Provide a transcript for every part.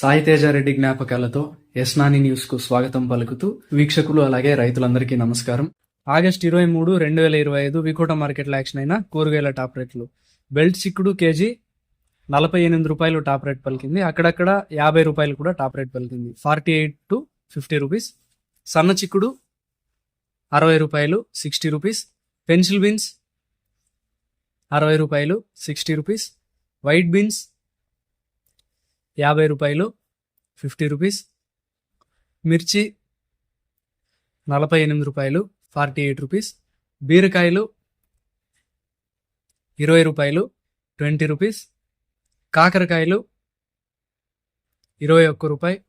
సాయితేజారెడ్డి జ్ఞాపకాలతో యస్నాని న్యూస్కు స్వాగతం పలుకుతూ వీక్షకులు అలాగే రైతులందరికీ నమస్కారం. ఆగస్ట్ ఇరవై మూడు రెండు వేల ఇరవై ఐదు వికోట మార్కెట్లో యాక్షన్ అయిన కూరగాయల టాప్ రేట్లు. బెల్ట్ చిక్కుడు కేజీ నలభై ఎనిమిది రూపాయలు టాప్ రేట్ పలికింది. అక్కడక్కడ యాభై రూపాయలు కూడా టాప్ రేట్ పలికింది. Forty eight to fifty rupees. సన్న చిక్కుడు అరవై రూపాయలు సిక్స్టీ రూపీస్. పెన్సిల్ బీన్స్ అరవై రూపాయలు సిక్స్టీ రూపీస్. వైట్ బీన్స్ యాభై రూపాయలు ఫిఫ్టీ రూపీస్. మిర్చి నలభై ఎనిమిది రూపాయలు ఫార్టీ ఎయిట్ రూపీస్. బీరకాయలు ఇరవై రూపాయలు ట్వంటీ రూపీస్. కాకరకాయలు ఇరవై ఒక్క రూపాయి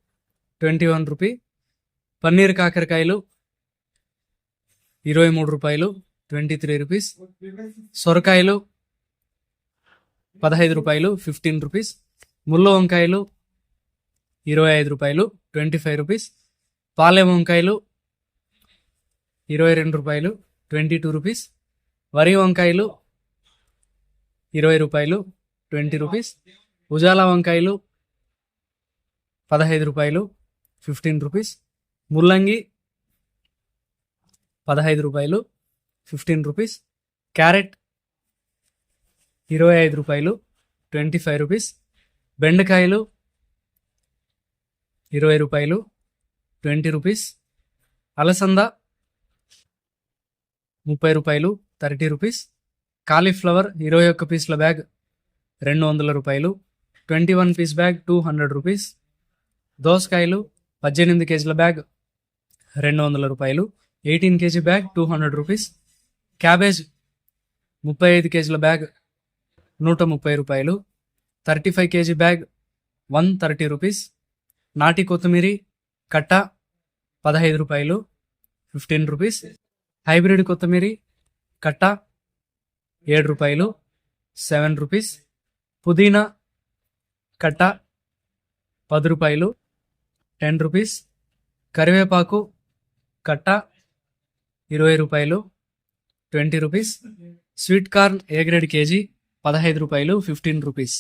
ట్వంటీ వన్ రూపీ. పన్నీర్ కాకరకాయలు ఇరవై మూడు రూపాయలు ట్వంటీ త్రీ రూపీస్. సొరకాయలు పదహైదు రూపాయలు ఫిఫ్టీన్ రూపీస్. ముళ్ళ వంకాయలు ఇరవై ఐదు రూపాయలు ట్వంటీ ఫైవ్ రూపీస్. పాలెం వంకాయలు ఇరవై రెండు రూపాయలు ట్వంటీ టూ రూపీస్. వరి వంకాయలు ఇరవై రూపాయలు ట్వంటీ రూపీస్. ఉజాలా వంకాయలు పదహైదు రూపాయలు ఫిఫ్టీన్ రూపీస్. ముల్లంగి పదహైదు రూపాయలు ఫిఫ్టీన్ రూపీస్. క్యారెట్ ఇరవై ఐదు రూపాయలు ట్వంటీ ఫైవ్ రూపీస్. బెండకాయలు ఇరవై రూపాయలు ట్వంటీ రూపీస్. అలసంద ముప్పై రూపాయలు థర్టీ రూపీస్. కాలీఫ్లవర్ ఇరవై ఒక్క పీస్ల బ్యాగ్ రెండు వందల రూపాయలు. Twenty one piece bag two hundred rupees. దోసకాయలు పద్దెనిమిది కేజీల బ్యాగ్ రెండు వందల రూపాయలు. Eighteen KG bag two hundred rupees. Cabbage ముప్పై ఐదు కేజీల బ్యాగ్ నూట ముప్పై రూపాయలు. Thirty five KG bag one thirty rupees. నాటి కొత్తిమీరి కట్ట పదహైదు రూపాయలు ఫిఫ్టీన్ రూపీస్. హైబ్రిడ్ కొత్తిమీరి కట్ట ఏడు రూపాయలు సెవెన్ రూపీస్. పుదీనా కట్ట పది రూపాయలు టెన్ రూపీస్. కరివేపాకు కట్ట ఇరవై రూపాయలు twenty rupees. Sweet corn A grade KG పదహైదు రూపాయలు ఫిఫ్టీన్ రూపీస్.